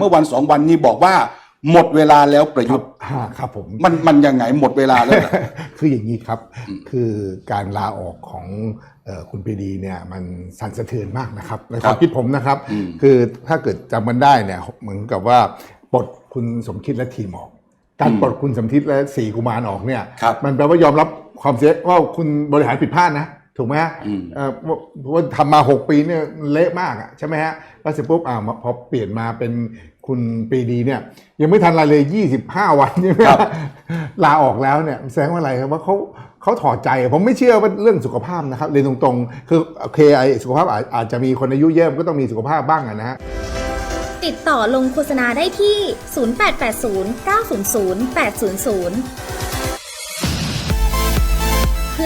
เมื่อวันสองวันนี้บอกว่า หมดเวลาแล้วประยุทธ์อ่าครับผมมันมันยังไงหมดเวลาแล้วเหรอ คืออย่างนี้ครับอืมคือการลาออกของเอ่อคุณปรีดีเนี่ยมันสั่นสะเทือนมากนะครับในคครับวามคิดผมนะครับ อืม คือถ้าเกิดจำมันได้เนี่ยเหมือนกับว่าปลดคุณสมคิดและทีมออก การปลดคุณสมคิดและสี่กุมารออกเนี่ย ครับ มันแปลว่ายอมรับความเสียว่าคุณบริหารผิดพลาดนะ ถูกไหมฮะอืมเอ่อว่าว่าทำมา 6 ปีเนี่ยเละมากอะใช่ไหมฮะแล้วเสร็จปุ๊บอ่ามาพอเปลี่ยนมาเป็นคุณปรีดีเนี่ย ยังไม่ทันอะไรเลย 25 วันใช่ไหมครับฮะลาออกแล้วเนี่ยแสดงว่าอะไรครับว่าเขาเขาถอดใจ ผมไม่เชื่อว่าเรื่องสุขภาพนะครับเรียนตรงๆ คือโอเคไอสุขภาพอาจอาจจะมีคนอายุเยอะมันก็ต้องมีสุขภาพบ้างอะนะฮะติดต่อลงโฆษณาได้ที่ 0880 900 800เพื่